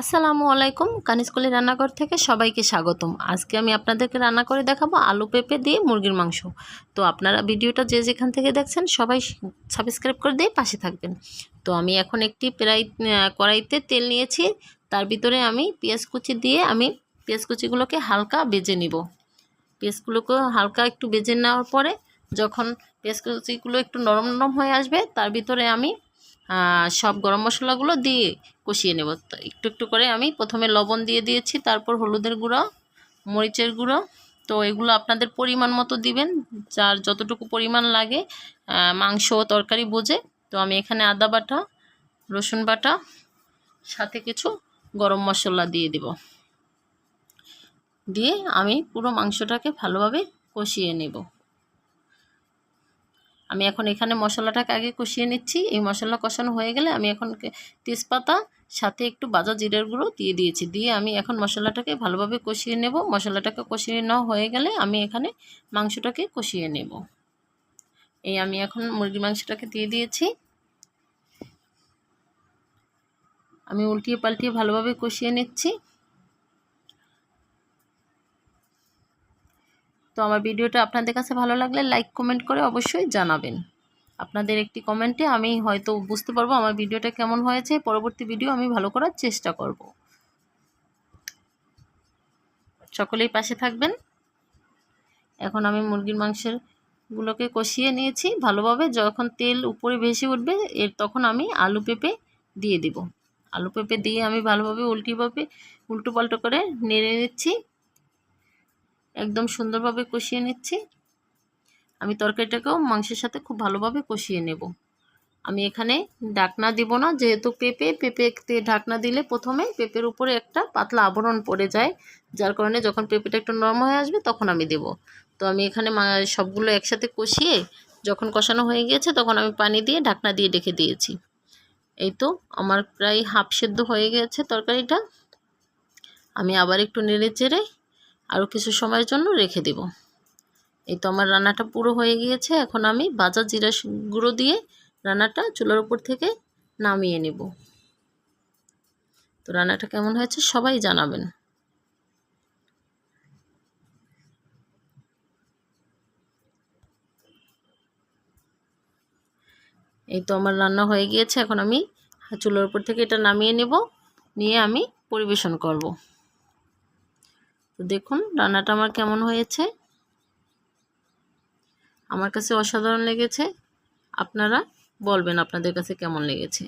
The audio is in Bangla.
আসসালামু আলাইকুম কানিস্কুলি রান্নাঘর থেকে সবাইকে স্বাগতম। আজকে আমি আপনাদেরকে রান্না করে দেখাবো আলু পেঁপে দিয়ে মুরগির মাংস। তো আপনারা ভিডিওটা যে যেখান থেকে দেখছেন, সবাই সাবস্ক্রাইব করে দিয়ে পাশে থাকবেন। তো আমি এখন একটি প্রায় কড়াইতে তেল নিয়েছি। তার ভিতরে আমি পেঁয়াজ কুচি দিয়ে আমি পেঁয়াজ কুচিগুলোকে হালকা বেজে নিব। পেঁয়াজগুলোকে হালকা একটু বেজে নেওয়ার পরে যখন পেঁয়াজ কুচিগুলো একটু নরম নরম হয়ে আসবে, তার ভিতরে আমি সব গরম মশলাগুলো দিয়ে কষিয়ে নেব। একটু একটু করে আমি প্রথমে লবণ দিয়ে দিয়েছি, তারপর হলুদের গুঁড়ো, মরিচের গুঁড়ো। তো এগুলো আপনাদের পরিমাণ মতো দিবেন, যার যতটুকু পরিমাণ লাগে মাংস তরকারি বোঝে। তো আমি এখানে আদা বাটা, রসুন বাটা, সাথে কিছু গরম মশলা দিয়ে দিব। দিয়ে আমি পুরো মাংসটাকে ভালোভাবে কষিয়ে নেব। আমি এখন এখানে মশলাটাকে আগে কষিয়ে নিচ্ছি। এই মশলা কষানো হয়ে গেলে আমি এখন তেজপাতা, সাথে একটু বাজা জিরের গুঁড়ো দিয়ে দিয়েছি। দিয়ে আমি এখন মশলাটাকে ভালোভাবে কষিয়ে নেব। মশলাটাকে কষিয়ে নেওয়া হয়ে গেলে আমি এখানে মাংসটাকে কষিয়ে নেব। এই আমি এখন মুরগির মাংসটাকে দিয়ে দিয়েছি। আমি উল্টিয়ে পাল্টিয়ে ভালোভাবে কষিয়ে নিচ্ছি। তো আমার ভিডিওটা আপনাদের কাছে ভালো লাগলে লাইক কমেন্ট করে অবশ্যই জানাবেন। আপনাদের একটি কমেন্টে আমি হয়তো বুঝতে পারব আমার ভিডিওটা কেমন হয়েছে, পরবর্তী ভিডিও আমি ভালো করার চেষ্টা করব। সকলেই পাশে থাকবেন। এখন আমি মুরগির মাংসের গুলোকে কষিয়ে নিয়েছি। ভালোভাবে যখন তেল উপরে ভেসে উঠবে, এর তখন আমি আলু পেঁপে দিয়ে দিব। আলু পেঁপে দিয়ে আমি ভালোভাবে উল্টিভাবে উল্টো পাল্টো করে নেড়ে নিচ্ছি। একদম সুন্দরভাবে কষিয়ে নিচ্ছি। আমি তরকারিটাকেও মাংসের সাথে খুব ভালোভাবে কষিয়ে নেব। আমি এখানে ঢাকনা দিব না, যেহেতু পেঁপে পেঁপেতে ঢাকনা দিলে প্রথমে পেঁপের উপরে একটা পাতলা আবরণ পড়ে যায়, যার কারণে যখন পেঁপেটা একটু নরম হয়ে আসবে তখন আমি দেব। তো আমি এখানে সবগুলো একসাথে কষিয়ে যখন কষানো হয়ে গিয়েছে তখন আমি পানি দিয়ে ঢাকনা দিয়ে রেখে দিয়েছি। এই তো আমার প্রায় হাফ সেদ্ধ হয়ে গেছে তরকারিটা। আমি আবার একটু নেড়ে চেড়ে আরও কিছু সময়ের জন্য রেখে দেব। এই তো আমার রান্নাটা পুরো হয়ে গিয়েছে। এখন আমি বাজার জিরা গুঁড়ো দিয়ে রান্নাটা চুলার উপর থেকে নামিয়ে নেব। তো রান্নাটা কেমন হয়েছে সবাই জানাবেন। এই তো আমার রান্না হয়ে গিয়েছে। এখন আমি চুলার উপর থেকে এটা নামিয়ে নেব। নিয়ে আমি পরিবেশন করব। তো দেখুন, রান্নাটা আমার কেমন হয়েছে? আমার কাছে অসাধারণ লেগেছে। আপনারা বলবেন আপনাদের কাছে কেমন লেগেছে।